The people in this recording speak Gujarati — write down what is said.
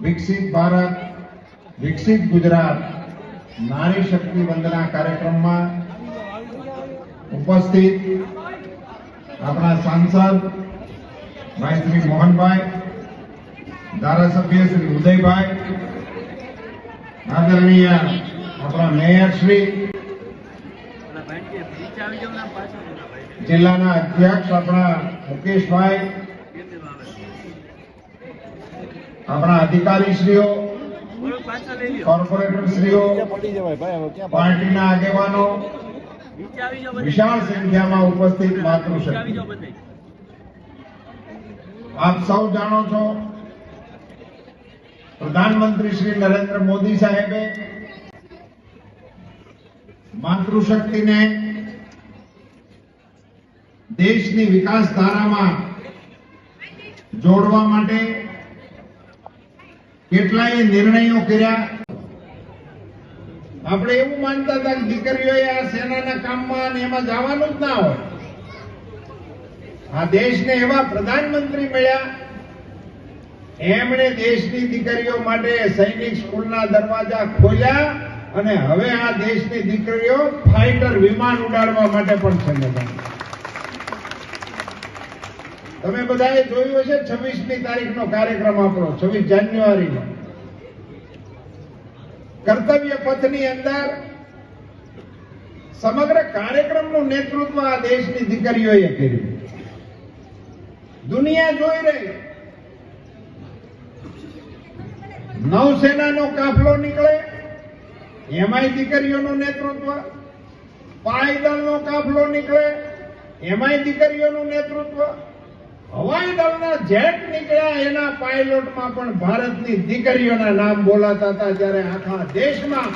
વિકસિત ભારત, વિકસિત ગુજરાત, નારી શક્તિ વંદના કાર્યક્રમમાં ઉપસ્થિત આપણા સાંસદ ભાઈ શ્રી મોહનભાઈ, ધારાસભ્ય શ્રી ઉદયભાઈ, આદરણીય આપણા મેયર શ્રી, જિલ્લાના અધ્યક્ષ આપણા મુકેશભાઈ આપણા અધિકારીશ્રીઓ, કોર્પોરેટરશ્રીઓ, પાર્ટીના આગેવાનો, વિશાળ સંખ્યામાં ઉપસ્થિત માતૃશક્તિ. આપ સૌ જાણો છો પ્રધાનમંત્રી શ્રી નરેન્દ્ર મોદી સાહેબે માતૃશક્તિને દેશની વિકાસ ધારામાં જોડવા માટે કેટલાય નિર્ણયો કર્યા. આપણે એવું માનતા હતા કે દીકરીઓએ આ સેનાના કામમાં અને એમાં જવાનું જ ના હોય. આ દેશને એવા પ્રધાનમંત્રી મળ્યા. એમણે દેશની દીકરીઓ માટે સૈનિક સ્કૂલના દરવાજા ખોલ્યા અને હવે આ દેશની દીકરીઓ ફાઇટર વિમાન ઉડાડવા માટે પણ સંગઠન તમે બધાએ જોયું હશે છવ્વીસમી તારીખનો કાર્યક્રમ આપણો, છવ્વીસ જાન્યુઆરીનો. કર્તવ્ય પથની અંદર સમગ્ર કાર્યક્રમનું નેતૃત્વ આ દેશની દીકરીઓએ કર્યું. દુનિયા જોઈ રહી. નૌસેનાનો કાફલો નીકળે, એમાંય દીકરીઓનું નેતૃત્વ. પાયદળનો કાફલો નીકળે, એમાંય દીકરીઓનું નેતૃત્વ. હવાઈ દળના જેટ નીકળ્યા, એના પાયલોટમાં પણ ભારતની દીકરીઓના નામ બોલાતા હતા. જ્યારે આખા દેશમાં